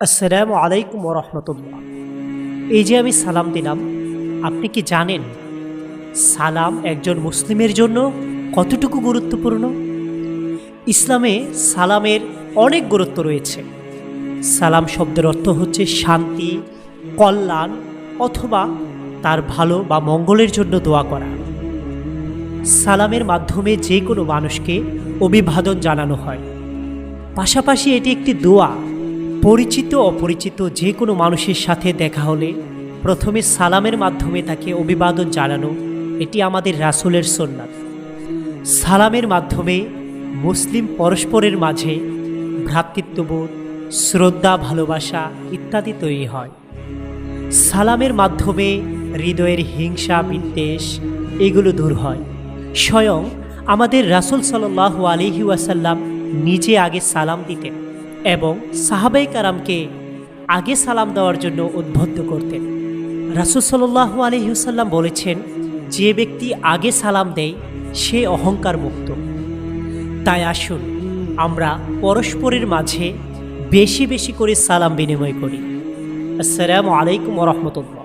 আসসালামু আলাইকুম রহমতুল্লাহ। এই যে আমি সালাম দিলাম, আপনি কি জানেন সালাম একজন মুসলিমের জন্য কতটুকু গুরুত্বপূর্ণ? ইসলামে সালামের অনেক গুরুত্ব রয়েছে। সালাম শব্দের অর্থ হচ্ছে শান্তি, কল্যাণ অথবা তার ভালো বা মঙ্গলের জন্য দোয়া করা। সালামের মাধ্যমে যে কোনো মানুষকে অভিবাদন জানানো হয়। পাশাপাশি এটি একটি দোয়া। পরিচিত অপরিচিত যে কোনো মানুষের সাথে দেখা হলে প্রথমে সালামের মাধ্যমে তাকে অভিবাদন জানানো, এটি আমাদের রাসুলের সন্ন্যাত সালামের মাধ্যমে মুসলিম পরস্পরের মাঝে ভ্রাতৃত্ববোধ, শ্রদ্ধা, ভালোবাসা ইত্যাদি তৈরি হয়। সালামের মাধ্যমে হৃদয়ের হিংসা, বিদ্বেষ এগুলো দূর হয়। স্বয়ং আমাদের রাসুল সাল্লাহ আলিহি ওয়াসাল্লাম নিজে আগে সালাম দিতেন। এবং সাহাবাই কারামকে আগে সালাম দেওয়ার জন্য উদ্বুদ্ধ করতেন। রাসুল সাল্লাহ আলহিউসাল্লাম বলেছেন, যে ব্যক্তি আগে সালাম দেয়, সে অহংকার মুক্ত তাই আসুন, আমরা পরস্পরের মাঝে বেশি বেশি করে সালাম বিনিময় করি। আসসালামু আলাইকুম রহমতুল্লাহ।